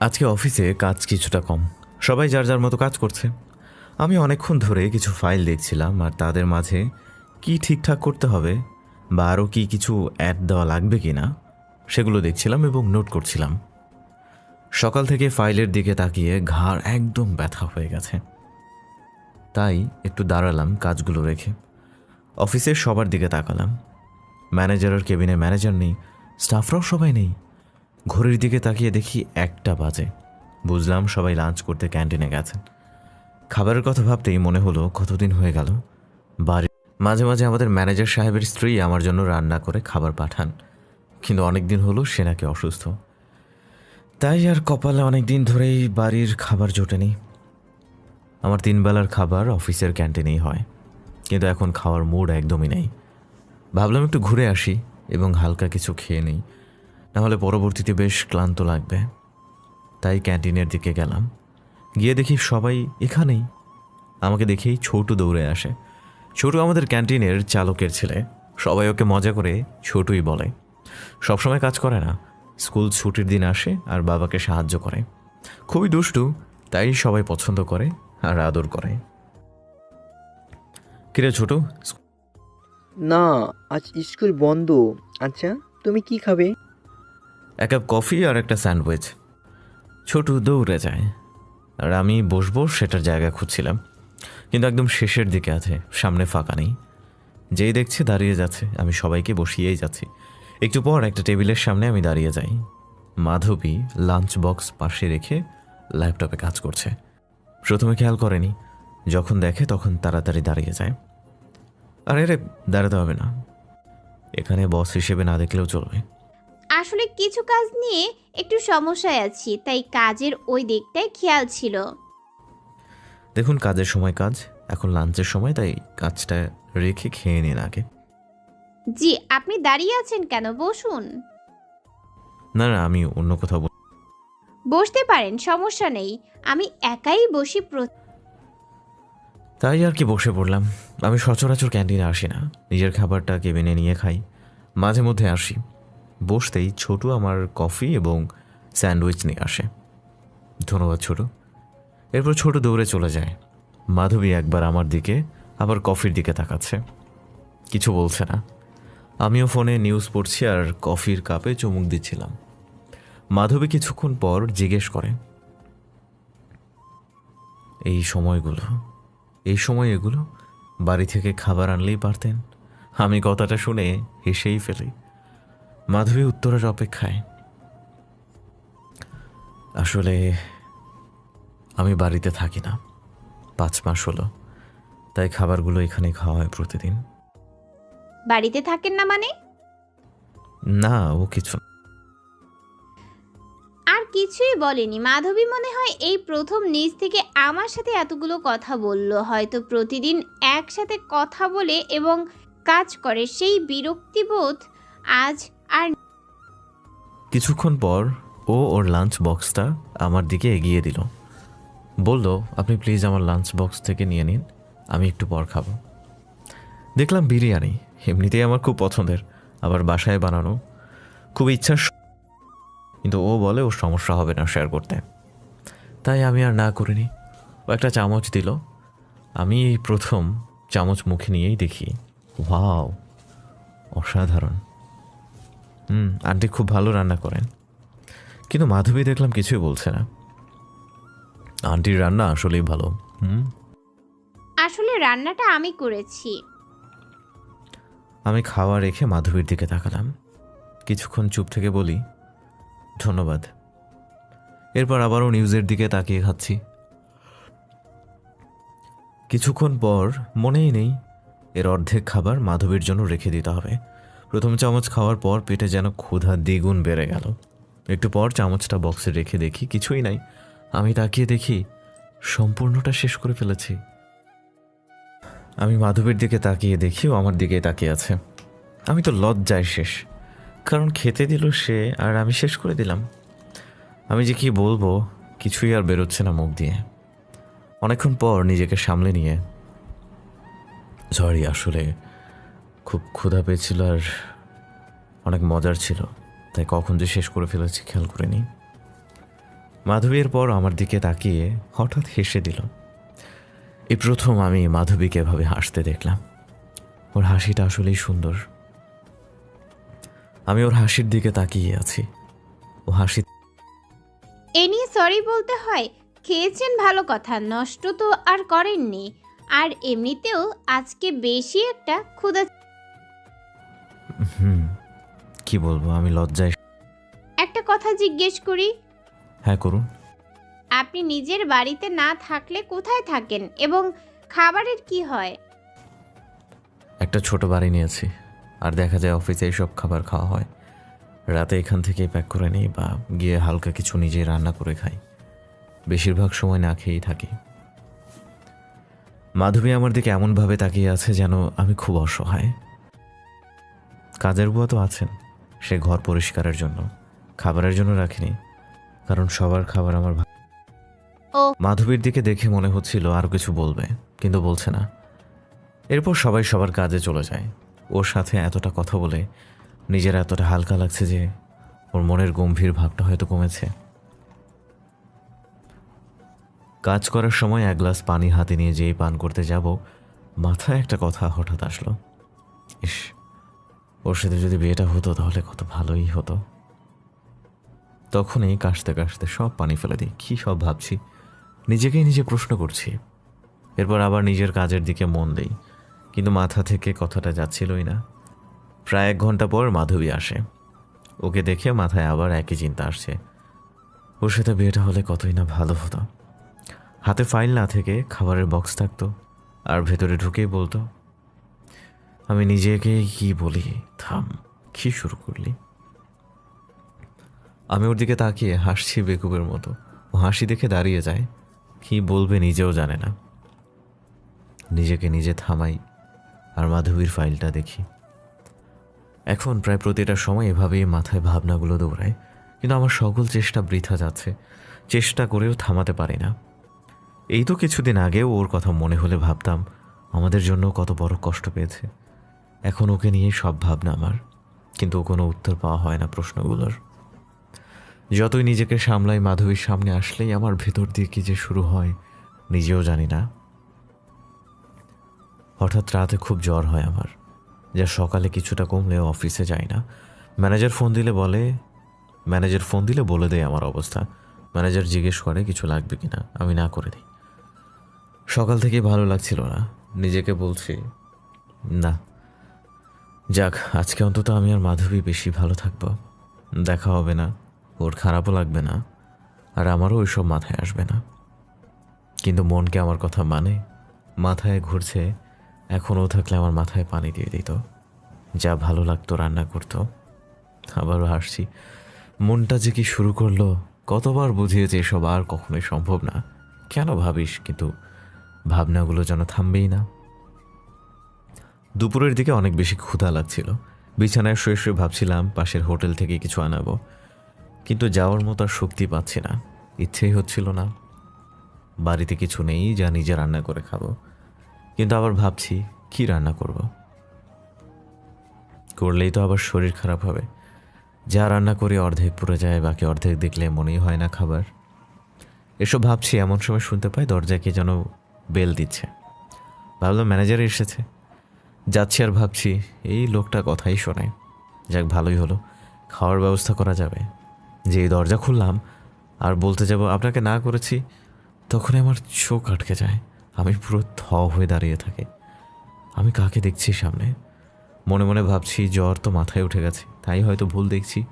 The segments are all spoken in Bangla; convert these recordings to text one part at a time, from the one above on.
আজকে অফিসে কাজ কিছুটা কম। সবাই যার যার মতো কাজ করছে। আমি অনেকক্ষণ ধরে কিছু ফাইল দেখছিলাম আর তাদের মাঝে কি ঠিকঠাক করতে হবে বা আরও কি কিছু অ্যাড দেওয়া লাগবে কি না সেগুলো দেখছিলাম এবং নোট করছিলাম। সকাল থেকে ফাইলের দিকে তাকিয়ে ঘাড় একদম ব্যথা হয়ে গেছে। তাই একটু দাঁড়ালাম কাজগুলো রেখে। অফিসের সবার দিকে তাকালাম। ম্যানেজারের কেবিনে ম্যানেজার নেই, স্টাফরাও সবাই নেই। ঘড়ির দিকে তাকিয়ে দেখি একটা বাজে। বুঝলাম সবাই লাঞ্চ করতে ক্যান্টিনে গেছেন। খাবারের কথা ভাবতেই মনে হলো কতদিন হয়ে গেল। বাড়ি মাঝে মাঝে আমাদের ম্যানেজার সাহেবের স্ত্রী আমার জন্য রান্না করে খাবার পাঠান। কিন্তু অনেক দিন হলো সে নাকি অসুস্থ। তাই আর কপালে অনেক দিন ধরেই বাড়ির খাবার জোটেনি। আমার তিনবেলার খাবার অফিসের ক্যান্টিনেই হয়। কিন্তু এখন খাওয়ার মুড একদমই নেই। ভাবলাম একটু ঘুরে আসি এবং হালকা কিছু খেয়ে নিই। নাহলে পরবর্তীতে বেশ ক্লান্ত লাগবে। তাই ক্যান্টিনের দিকে গেলাম। গিয়ে দেখি সবাই এখানেই। আমাকে দেখেই ছোটু দৌড়ে আসে। ছোটু আমাদের ক্যান্টিনের চালকের ছেলে। সবাই ওকে মজা করে ছোটুই বলে। সবসময় কাজ করে না। স্কুল ছুটির দিন আসে আর বাবাকে সাহায্য করে। খুবই দুষ্টু, তাই সবাই পছন্দ করে আর আদর করে। কিরে ছোটু? না, আজ স্কুল বন্ধ। আচ্ছা তুমি কি খাবে? এক কাপ কফি আর একটা স্যান্ডউইচ। ছোটু দৌড়ে যায়। আর আমি বসবো সেটার জায়গা খুঁজছিলাম। কিন্তু একদম শেষের দিকে আছে, সামনে ফাঁকা নেই। যেই দেখছি দাঁড়িয়ে যাচ্ছে, আমি সবাইকে বসিয়েই যাচ্ছি। একটু পর একটা টেবিলের সামনে আমি দাঁড়িয়ে যাই। মাধবী লাঞ্চ বক্স পাশে রেখে ল্যাপটপে কাজ করছে। প্রথমে খেয়াল করেনি। যখন দেখে তখন তাড়াতাড়ি দাঁড়িয়ে যায়। আরে রে, দাঁড়াতে হবে না। এখানে বস হিসেবে না দেখলেও চলবে। আসলে কিছু কাজ নিয়ে একটু সমস্যায় আছি তাই কাজের ওই দিকটায় খেয়াল ছিল। দেখুন কাজের সময় কাজ এখন লাঞ্চের সময় তাই কাজটা রেখে খেয়ে নিন আগে। জি আপনি দাঁড়িয়ে আছেন কেন? বসুন। না না আমি অন্য কোথাও বল- বসতে পারেন সমস্যা নেই। আমি একাই বসি প্র- তাই আর কি বসে পড়লাম। আমি সচরাচর ক্যান্টিনে আসি না। নিজের খাবারটা কেবিনে নিয়ে খাই। মাঝে মধ্যে আসি। বসতেই ছোটু আমার কফি এবং স্যান্ডউইচ নিয়ে আসে। ধন্যবাদ ছোটু। এরপর ছোট দৌড়ে চলে যায়। মাধবী একবার আমার দিকে, আবার কফির দিকে তাকাচ্ছে। কিছু বলছে না। আমিও ফোনে নিউজ পড়ছি আর কফির কাপে চুমুক দিচ্ছিলাম। মাধবী কিছুক্ষণ পর জিজ্ঞেস করে, এই সময়গুলো, এই সময় এগুলো? বাড়ি থেকে খাবার আনলেই পারতেন? আমি কথাটা শুনে হেসেই ফেলি। মাধবী উত্তরের অপেক্ষায়। আসলে আমি বাড়িতে থাকি না। পাঁচ মাস হলো তাই খাবারগুলো এখানে খাওয়া হয় প্রতিদিন। বাড়িতে থাকেন না মানে? না ও কিছু আর কিছুই বলেনি। মাধবী মনে হয় এই প্রথম নিজ থেকে আমার সাথে এতগুলো কথা বলল। হয়তো প্রতিদিন একসাথে কথা বলে এবং কাজ করে। সেই বিরক্তিবোধ আজ আর কিছুক্ষণ পর ও ওর লাঞ্চ বক্সটা আমার দিকে এগিয়ে দিল। বলল, আপনি প্লিজ আমার লাঞ্চ বক্স থেকে নিয়ে নিন, আমি একটু পর খাব। দেখলাম বিরিয়ানি, এমনিতেই আমার খুব পছন্দের, আবার বাসায় বানানো। খুব ইচ্ছা কিন্তু ও বলে, ওর সমস্যা হবে না শেয়ার করতে। তাই আমি আর না করিনি ও একটা চামচ দিল। আমি প্রথম চামচ মুখে নিয়েই দেখি, ওয়াও, অসাধারণ। হুম আন্টি খুব ভালো রান্না করেন। কিন্তু মাধবী দেখলাম কিছুই বলছে না। আন্টির রান্না আসলেই ভালো। হুম? আসলে রান্নাটা আমি করেছি। আমি খাওয়া রেখে মাধবীর দিকে তাকালাম। কিছুক্ষণ চুপ থেকে বলি ধন্যবাদ। এরপর আবারও নিউজের দিকে তাকিয়ে খাচ্ছি। কিছুক্ষণ পর মনেই নেই এর অর্ধেক খাবার মাধবীর জন্য রেখে দিতে হবে। প্রথম চামচ খাওয়ার পর পেটে যেন ক্ষুধা দ্বিগুণ বেড়ে গেল। একটু পর চামচটা বক্সে রেখে দেখি কিছুই নাই। আমি তাকিয়ে দেখি সম্পূর্ণটা শেষ করে ফেলেছি। আমি মাধবীর দিকে তাকিয়ে দেখি ও আমার দিকে তাকিয়ে আছে। আমি তো লজ্জায় শেষ। কারণ খেতে দিল সে আর আমি শেষ করে দিলাম। আমি যে কি বলব, কিছুই আর বেরোচ্ছে না মুখ দিয়ে। অনেকক্ষণ পর নিজেকে সামলে নিয়ে সরি আসলে খুব ক্ষুধা পেয়েছিল আর অনেক মজার ছিল। তাই কখন যে শেষ করে ফেলেছি খেয়াল করিনি। মাধবীর পর আমার দিকে তাকিয়ে হঠাৎ হেসে দিল। এই প্রথম আমি মাধবীকে এভাবে হাসতে দেখলাম। ওর হাসিটা আসলেই সুন্দর। আমি ওর হাসির দিকে তাকিয়ে আছি। ও হাসি এ নিয়ে সরি বলতে হয়, খেয়েছেন ভালো কথা, নষ্ট তো আর করেননি। আর এমনিতেও আজকে বেশি একটা ক্ষুধা হুম কি বলব আমি লজ্জায় একটা কথা জিজ্ঞেস করি। হ্যাঁ করুন। আপনি নিজের বাড়িতে না থাকলে কোথায় থাকেন এবং খাবারের কি হয়? একটা ছোট বাড়ি নিয়েছি আর দেখা যায় অফিসে সব খাবার খাওয়া হয়। রাতে এখান থেকে প্যাক করে নিই বা গিয়ে হালকা কিছু নিজে রান্না করে খাই। বেশিরভাগ সময় না খেয়েই থাকি। মাধবী আমার দিকে এমনভাবে তাকিয়ে আছে যেন আমি খুব অসহায়। কাজের বুয়া তো আছেন। সে ঘর পরিষ্কারের জন্য। খাবারের জন্য রাখিনি। কারণ সবার খাবার আমার ও। মাধবীর দিকে দেখে মনে হচ্ছিল আরও কিছু বলবে কিন্তু বলছে না। এরপর সবাই সবার কাজে চলে যায়। ওর সাথে এতটা কথা বলে নিজের এতটা হালকা লাগছে যে ওর মনের গম্ভীর ভাবটা হয়তো কমেছে। কাজ করার সময় এক গ্লাস পানি হাতে নিয়ে যেই পান করতে যাব মাথায় একটা কথা হঠাৎ আসলো। ইস ওর সাথে যদি বিয়েটা হতো তাহলে কত ভালোই হতো। তখনই কাশতে কাশতে সব পানি ফেলে দিই। কী সব ভাবছি? নিজেকেই নিজে প্রশ্ন করছি। এরপর আবার নিজের কাজের দিকে মন দিই। কিন্তু মাথা থেকে কথাটা যাচ্ছিলই না। প্রায় এক ঘণ্টা পর মাধবী আসে। ওকে দেখে মাথায় আবার একই চিন্তা আসছে। ওর সাথে বিয়েটা হলে কতই না ভালো হতো। হাতে ফাইল না থেকে খাবারের বক্স থাকতো। আর ভেতরে ঢুকেই বলতো আমি নিজেকে কি বলি? থাম, কি শুরু করলি? আমি ওর দিকে তাকিয়ে হাসছি বেকুবের মতো। ও হাসি দেখে দাঁড়িয়ে যায়। কি বলবে নিজেও জানে না। নিজেকে নিজে থামাই আর মাধবীর ফাইলটা দেখি। এখন প্রায় প্রতিটা সময় এভাবেই মাথায় ভাবনাগুলো দৌড়ায়, কিন্তু আমার সকল চেষ্টা বৃথা যাচ্ছে। চেষ্টা করেও থামাতে পারি না। এই তো কিছুদিন আগেও ওর কথা মনে হলে ভাবতাম, আমাদের জন্য কত বড় কষ্ট পেয়েছে। এখন ওকে নিয়ে সব ভাবনা আমার। কিন্তু কোনো উত্তর পাওয়া হয় না প্রশ্নগুলোর। যতই নিজেকে সামলাই মাধবীর সামনে আসলেই আমার ভেতর দিয়ে কি যে শুরু হয়, নিজেও জানি না। হঠাৎ রাতে খুব জ্বর হয় আমার, যা সকালে কিছুটা কমলে অফিসে যাই না। ম্যানেজার ফোন দিলে বলে, ম্যানেজার ফোন দিলে বলে দেয় আমার অবস্থা। ম্যানেজার জিজ্ঞেস করে, কিছু লাগবে কি না আমি, না, করে দিই। সকাল থেকে ভালো লাগছিল না। নিজেকে বলছি, না। যাক, আজকে অন্তত আমি আর মাধবী বেশি ভালো থাকব। দেখা হবে না, ওর খারাপও লাগবে না, আর আমারও ওইসব মাথায় আসবে না। কিন্তু মনকে আমার কথা মানে? মাথায় ঘুরছে এখনও থাকলে আমার মাথায় পানি দিয়ে দিত। যা ভালো লাগতো, রান্না করতো। আবারও হাসছি, মনটা যে কি শুরু করল, কতবার বুঝিয়েছে এসব আর কখনোই সম্ভব না। কেন ভাবিস, কিন্তু ভাবনাগুলো যেন থামবেই না। দুপুরের দিকে অনেক বেশি ক্ষুধা লাগছিল। বিছানায় শুয়ে শুয়ে ভাবছিলাম পাশের হোটেল থেকে কিছু আনাবো। কিন্তু যাওয়ার মতো আর শক্তি পাচ্ছি না। ইচ্ছেই হচ্ছিল না। বাড়িতে কিছু নেই, যা নিজে রান্না করে খাব। কিন্তু আবার ভাবছি, কি রান্না করব। করলেই তো আবার শরীর খারাপ হবে। যা রান্না করি অর্ধেক পুড়ে যায়, বাকি অর্ধেক দেখলে মনেই হয় না খাবার। এসব ভাবছি, এমন সময় শুনতে পাই দরজায় কে যেন বেল দিচ্ছে। ভাবলাম ম্যানেজার এসেছে। যাচ্ছি আর ভাবছি, এই লোকটা কথাই শোনে। যাক, ভালোই হলো। খাওয়ার ব্যবস্থা করা যাবে। যে দরজা খুললাম আর বলতে যাব, আপনাকে না করেছি তখন আমার চোখ আটকে যায়। আমি পুরো থ হয়ে দাঁড়িয়ে থাকি। আমি কাকে দেখছি সামনে? মনে মনে ভাবছি, জ্বর তো মাথায় উঠে গেছে, তাই হয়তো ভুল দেখছি।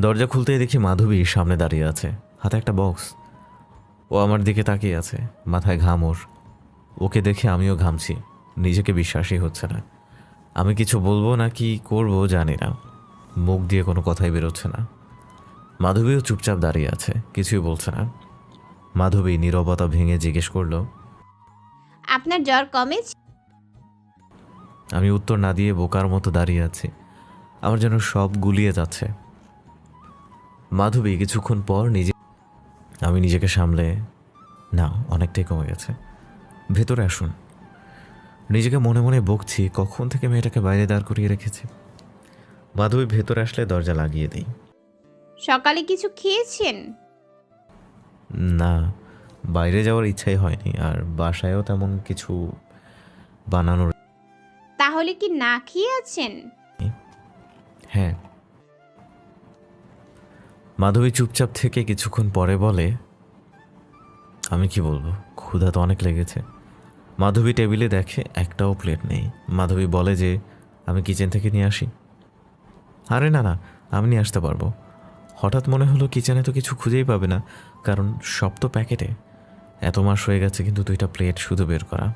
দরজা খুলতেই দেখি মাধবী সামনে দাঁড়িয়ে আছে। হাতে একটা বক্স। ও আমার দিকে তাকিয়ে আছে, মাথায় ঘাম ওর। ওকে দেখে আমিও ঘামছি। নিজেকে বিশ্বাসই হচ্ছে না। আমি কিছু বলব না কি করব জানি না। মুখ দিয়ে কোনো কথাই বেরোচ্ছে না। মাধবীও চুপচাপ দাঁড়িয়ে আছে কিছুই বলছে না। মাধবী নীরবতা ভেঙে জিজ্ঞেস করল আপনার জ্বর কমেছে? আমি উত্তর না দিয়ে বোকার মতো দাঁড়িয়ে আছি। আমার যেন সব গুলিয়ে যাচ্ছে। মাধবী কিছুক্ষণ পর নিজে আমি নিজেকে সামলে না অনেকটাই কমে গেছে। ভেতরে আসুন। নিজেকে মনে মনে বকছি কখন থেকে মেয়েটাকে বাইরে দাঁড় করিয়ে রেখেছি? মাধবী ভেতরে আসলে দরজা লাগিয়ে দিই। সকালে কিছু খেয়েছেন? না বাইরে যাওয়ার ইচ্ছাই হয়নি আর বাসায়ও তেমন কিছু বানানোর তাহলে কি না খেয়ে আছেন? হ্যাঁ। মাধবী চুপচাপ থেকে কিছুক্ষণ পরে বলে আমি কি বলব ক্ষুধা তো অনেক লেগেছে। মাধবী টেবিলে দেখে একটাও প্লেট নেই। মাধবী বলে যে, আমি কিচেন থেকে নিয়ে আসি। আরে না না, আমি নিয়ে আসতে পারব। হঠাৎ মনে হলো কিচেনে তো কিছু খুঁজেই পাবে না, কারণ সব তো প্যাকেটে। এত মাস হয়ে গেছে কিন্তু দুইটা প্লেট শুধু বের করা।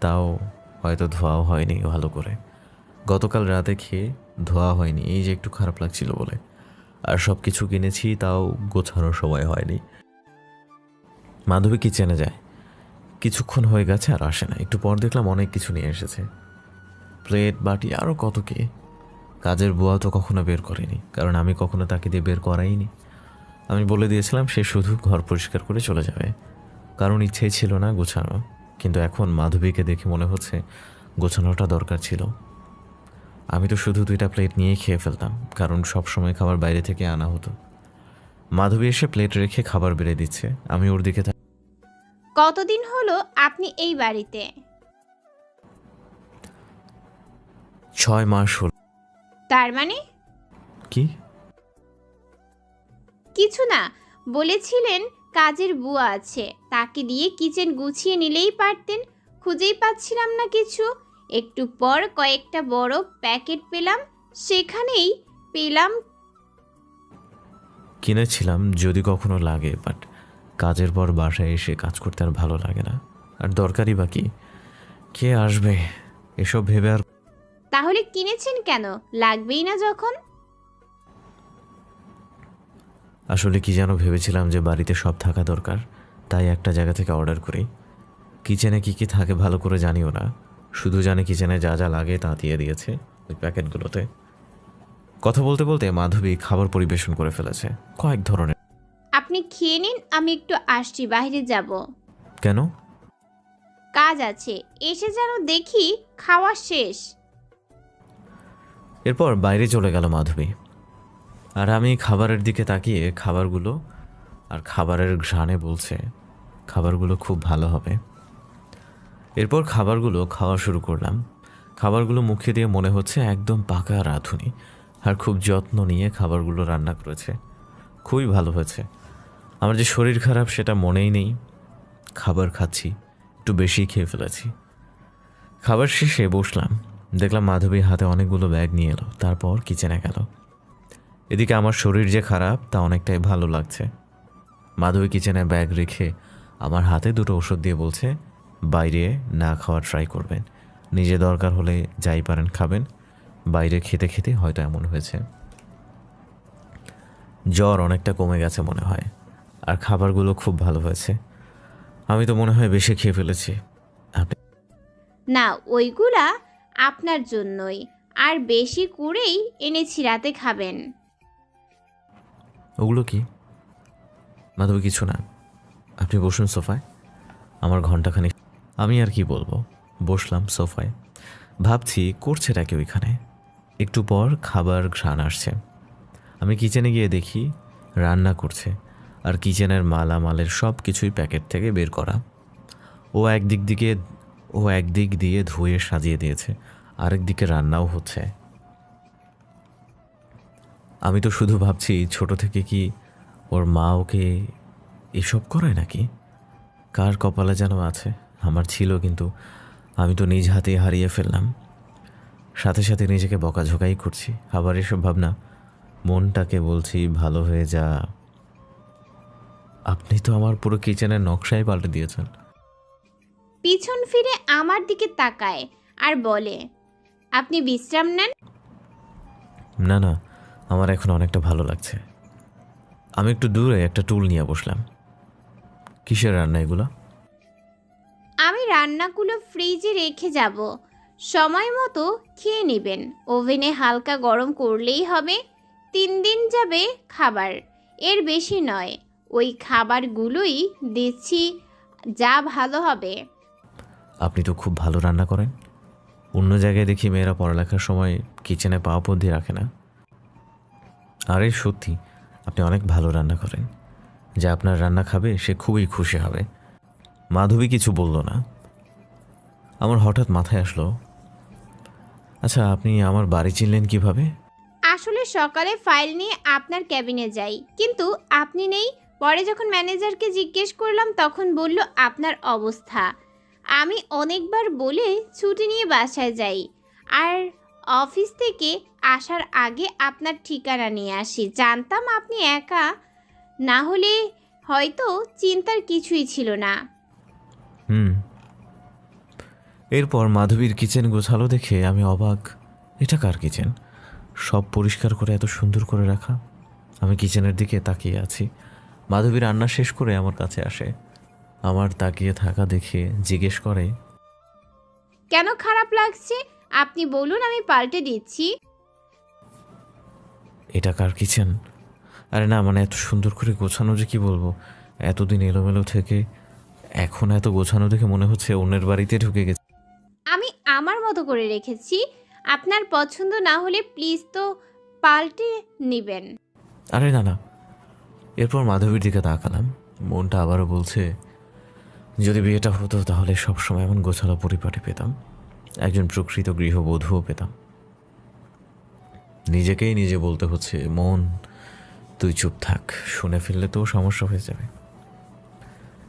তাও হয়তো ধোয়াও হয়নি ভালো করে। গতকাল রাতে খেয়ে ধোয়া হয়নি, এই যে একটু খারাপ লাগছিল বলে। আর সব কিছু কিনেছি, তাও গোছানোর সময় হয়নি। মাধবী কিচেনে যায়। কিছুক্ষণ হয়ে গেছে আর আসে না। একটু পর দেখলাম অনেক কিছু নিয়ে এসেছে। প্লেট, বাটি আরও কত কি। কাজের বুয়া তো কখনো বের করেনি, কারণ আমি কখনো তাকে দিয়ে বের করাইনি। আমি বলে দিয়েছিলাম, সে শুধু ঘর পরিষ্কার করে চলে যাবে। কারণ ইচ্ছেই ছিল না গোছানো, কিন্তু এখন মাধবীকে দেখে মনে হচ্ছে গোছানোটা দরকার ছিল। আমি তো শুধু দুইটা প্লেট নিয়েই খেয়ে ফেলতাম, কারণ সব সময় খাবার বাইরে থেকে আনা হতো। মাধবী এসে প্লেট রেখে খাবার বেড়ে দিচ্ছে, আমি ওর দিকে তা- কতদিন হলো আপনি এই বাড়িতে? ছয় মাস হল। তার মানে? কি? কিছু না বলেছিলেন কাজের বুয়া আছে তাকে দিয়ে কিচেন গুছিয়ে নিলেই পারতেন খুঁজেই পাচ্ছিলাম না কিছু। একটু পর কয়েকটা বড় প্যাকেট পেলাম সেখানেই পেলাম কিনেছিলাম যদি কখনো লাগে বাট কাজের পর বাসায় এসে কাজ করতে আর ভালো লাগে না। আর দরকারই বা কি? কে আসবে? এসব ভেবে আর তাহলে কিনেছেন কেন? লাগবেই না যখন। আসলে কি যেন ভেবেছিলাম যে বাড়িতে সব থাকা দরকার তাই একটা জায়গা থেকে অর্ডার করি। কিচেনে কি কি থাকে ভালো করে জানিও না। শুধু জানি কিচেনে যা যা লাগে তা দিয়ে দিয়েছে ওই প্যাকেটগুলোতে। কথা বলতে বলতে মাধবী খাবার পরিবেশন করে ফেলেছে। কয়েক ধরনের আপনি খেয়ে নিন আমি একটু আসছি বাইরে যাব। কেন? কাজ আছে এসে যেন দেখি খাওয়া শেষ। এরপর বাইরে চলে গেল মাধবী। আর আমি খাবারের দিকে তাকিয়ে খাবারগুলো আর খাবারের ঘ্রাণে বলছে খাবারগুলো খুব ভালো হবে। এরপর খাবারগুলো খাওয়া শুরু করলাম। খাবারগুলো মুখে দিয়ে মনে হচ্ছে একদম পাকা রাঁধুনি আর খুব যত্ন নিয়ে খাবারগুলো রান্না করেছে। খুবই ভালো হয়েছে। আমার যে শরীর খারাপ সেটা মনেই নেই। খাবার খাচ্ছি, একটু বেশি খেয়ে ফেলেছি। খাবার শেষে বসলাম, দেখলাম মাধবী হাতে অনেকগুলো ব্যাগ নিয়ে এলো, তারপর কিচেনে গেল। এদিকে আমার শরীর যে খারাপ, তা অনেকটাই ভালো লাগছে। মাধবী কিচেনে ব্যাগ রেখে আমার হাতে দুটো ওষুধ দিয়ে বলছে, বাইরে না খাওয়া ট্রাই করবেন। নিজে দরকার হলে যাই পারেন খাবেন। বাইরে খেতে খেতে হয়তো এমন হয়েছে। জ্বর অনেকটা কমে গেছে মনে হয়। আর খাবারগুলো খুব ভালো হয়েছে। আমি তো মনে হয় বেশি খেয়ে ফেলেছি। আপনি না ওইগুলা আপনার জন্যই। আর বেশি করেই এনেছি রাতে খাবেন। ওগুলো কি? মাধবী কিছু না। আপনি বসুন সোফায়। আমার ঘন্টাখানি আমি আর কি বলব? বসলাম সোফায়। ভাবছি করছেটা কি ওইখানে? একটু পর খাবার ঘ্রাণ আসছে। আমি কিচেনে গিয়ে দেখি রান্না করছে। আর কিচেনের মালামালের সব কিছুই প্যাকেট থেকে বের করা। ও একদিক দিকে, ও একদিক দিয়ে ধুয়ে সাজিয়ে দিয়েছে, আরেক দিকে রান্নাও হচ্ছে। আমি তো শুধু ভাবছি, ছোট থেকে কি ওর মা ওকে এসব করায় নাকি? কার কপালে যেন আছে? আমার ছিল কিন্তু আমি তো নিজ হাতে হারিয়ে ফেললাম। সাথে সাথে নিজেকে বকাঝোকাই করছি। আবার এসব ভাবনা, মনটাকে বলছি, ভালো হয়ে যা। আপনি তো আমার পুরো কিচেনের নকশাই পাল্টে দিয়েছেন। পিছন ফিরে আমার দিকে তাকায় আর বলে আপনি বিশ্রাম নেন? না না আমার এখন অনেকটা ভালো লাগছে। আমি একটু দূরে একটা টুল নিয়ে বসলাম। কিসের রান্না এগুলো? আমি রান্নাগুলো ফ্রিজে রেখে যাব। সময় মতো খেয়ে নেবেন। ওভেনে হালকা গরম করলেই হবে। তিন দিন যাবে খাবার। এর বেশি নয়। ওই খাবারগুলোই দিচ্ছি যা ভালো হবে। আপনি তো খুব ভালো রান্না করেন। অন্য জায়গায় দেখি মেয়েরা পড়ালেখার সময় কিচেনে পা অবধি রাখে না। আরে সত্যি আপনি অনেক ভালো রান্না করেন। যে আপনার রান্না খাবে সে খুবই খুশি হবে। মাধবী কিছু বলল না। আমার হঠাৎ মাথায় আসলো আচ্ছা আপনি আমার বাড়ি চিনলেন কীভাবে? আসলে সকালে ফাইল নিয়ে আপনার ক্যাবিনে যাই কিন্তু আপনি নেই পরে যখন ম্যানেজারকে জিজ্ঞেস করলাম, তখন বলল, আপনার অবস্থা। আমি অনেকবার বলে ছুটি নিয়ে বাসায় যাই। আর অফিস থেকে আসার আগে আপনার ঠিকানা নিয়ে আসি। জানতাম আপনি একা, না হলে হয়তো চিন্তার কিছুই ছিল না। হুম। এরপর মাধবীর কিচেন গোছালো দেখে আমি অবাক। এটা কার কিচেন? সব পরিষ্কার করে এত সুন্দর করে রাখা। আমি কিচেনের দিকে তাকিয়ে আছি। মাধবী রান্না শেষ করে আমার কাছে আসে। আমার তাকিয়ে থাকা দেখে জিজ্ঞেস করে কেন খারাপ লাগছে? আপনি বলুন আমি পাল্টে দিচ্ছি। এটা কার কিচেন? আরে না মানে এত সুন্দর করে গোছানো যে কি বলব? এতদিন এলোমেলো থেকে এখন এত গোছানো দেখে মনে হচ্ছে অন্যের বাড়িতে ঢুকে গেছে। আমি আমার মতো করে রেখেছি। আপনার পছন্দ না হলে প্লিজ তো পাল্টে নেবেন। আরে না না এরপর মাধবীর দিকে তাকালাম। মনটা আবারও বলছে, যদি বিয়েটা হতো তাহলে সবসময় এমন গোছালো পরিপাটি পেতাম। একজন প্রকৃত গৃহবধূও পেতাম। নিজেকেই নিজে বলতে হচ্ছে, মন, তুই চুপ থাক, শুনে ফেললে তো সমস্যা হয়ে যাবে।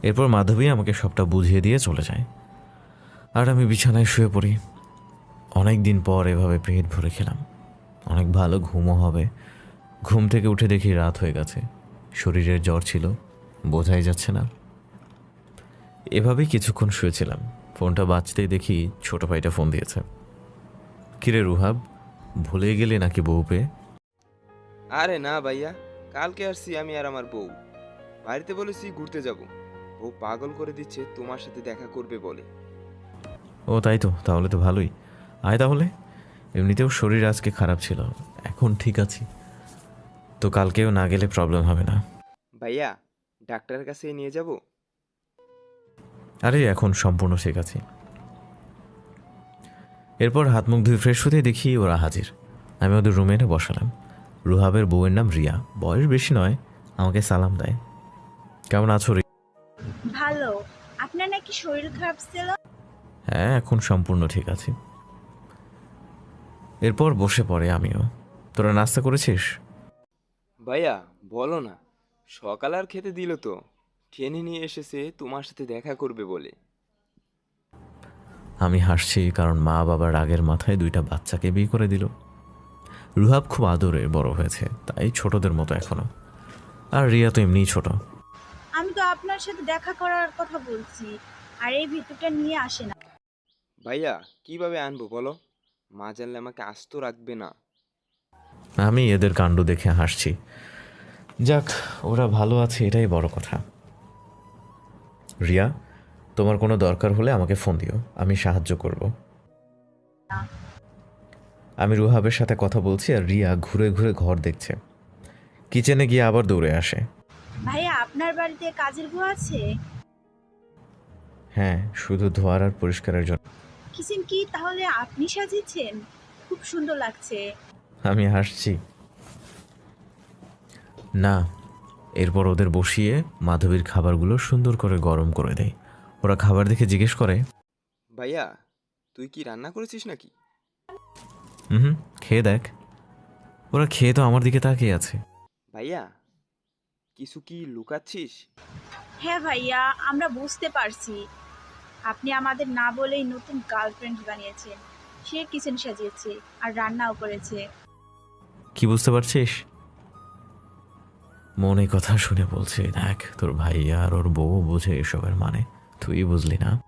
এরপর মাধবী আমাকে সবটা বুঝিয়ে দিয়ে চলে যায়। আর আমি বিছানায় শুয়ে পড়ি। অনেক দিন পর এভাবে পেট ভরে খেলাম। অনেক ভালো ঘুমও হবে। ঘুম থেকে উঠে দেখি রাত হয়ে গেছে। শরীরের জ্বর ছিল বোঝাই যাচ্ছে না। এভাবেই কিছুক্ষণ শুয়েছিলাম। ফোনটা বাজতেই দেখি ছোট ভাইটা ফোন দিয়েছে। কিরে রুহাব ভুলে গেলে নাকি বউ পেয়ে? আরে না ভাইয়া কালকে আসছি আমি আর আমার বউ। বাড়িতে বলেছি ঘুরতে যাব। ও পাগল করে দিচ্ছে তোমার সাথে দেখা করবে বলে। ও তাই তো তাহলে তো ভালোই। আয় তাহলে। এমনিতেও শরীর আজকে খারাপ ছিল এখন ঠিক আছি। তো কালকেও না গেলে প্রবলেম হবে না। ভাইয়া ডাক্তারের কাছে নিয়ে যাব? আরে এখন সম্পূর্ণ ঠিক আছি। এরপর হাত মুখ ধুয়ে ফ্রেশ হতে দেখি ওরা হাজির। আমি ওদের রুমে এনে বসালাম। রুহাবের বউয়ের নাম রিয়া। বয়স বেশি নয় আমাকে সালাম দেয়। কেমন আছো রিয়া ভালো। আপনার নাকি শরীর খারাপ ছিল? হ্যাঁ এখন সম্পূর্ণ ঠিক আছি। এরপর বসে পড়ে আমিও। তোরা নাস্তা করেছিস? ভাইয়া বলো না সকাল আর খেতে দিল তো। টেনে নিয়ে এসেছে তোমার সাথে দেখা করবে বলে। আমি হাসছি কারণ মা বাবার রাগের মাথায় দুইটা বাচ্চাকে বিয়ে করে দিল। রুহাব খুব আদরে বড় হয়েছে তাই ছোটদের মতো এখনও। আর রিয়া তো এমনিই ছোট। আমি তো আপনার সাথে দেখা করার কথা বলছি আর এই ভিতরটা নিয়ে আসে না। ভাইয়া কীভাবে আনব বলো? মা জানলে আমাকে আস্ত রাখবে না। আমি এদের কাণ্ড দেখে হাসছি। যাক ওরা ভালো আছে এটাই বড় কথা। রিয়া তোমার কোনো দরকার হলে আমাকে ফোন দিও আমি সাহায্য করব। আমি রুহাবের সাথে কথা বলছি আর রিয়া ঘুরে ঘুরে ঘর দেখছে। কিচেনে গিয়ে আবার দৌড়ে আসে। ভাইয়া আপনার বাড়িতে কাজের বউ আছে? হ্যাঁ শুধু ধোয়ার আর পরিষ্কারের জন্য। কিচেন কি তাহলে আপনি সাজিয়েছেন? খুব সুন্দর লাগছে। আমি হাসছি। না এরপর ওদের বসিয়ে মাধবীর খাবারগুলো সুন্দর করে গরম করে দেয়। ওরা খাবার দেখে জিজ্ঞেস করে ভাইয়া তুই কি রান্না করেছিস নাকি? হুম খেয়ে দেখ। ওরা খেয়ে তো আমার দিকে তাকিয়ে আছে। ভাইয়া কিছু কি লুকাচ্ছিস? হ্যাঁ ভাইয়া আমরা বুঝতে পারছি। আপনি আমাদের না বলেই নতুন গার্লফ্রেন্ড বানিয়েছেন। সে কিচেন সাজিয়েছে আর রান্নাও করেছে। কি বুঝতে পারছিস? মনে কথা শুনে বলছে, দেখ, তোর ভাইয়া আর ওর বউ বোঝে এসবের মানে। তুই বুঝলি না?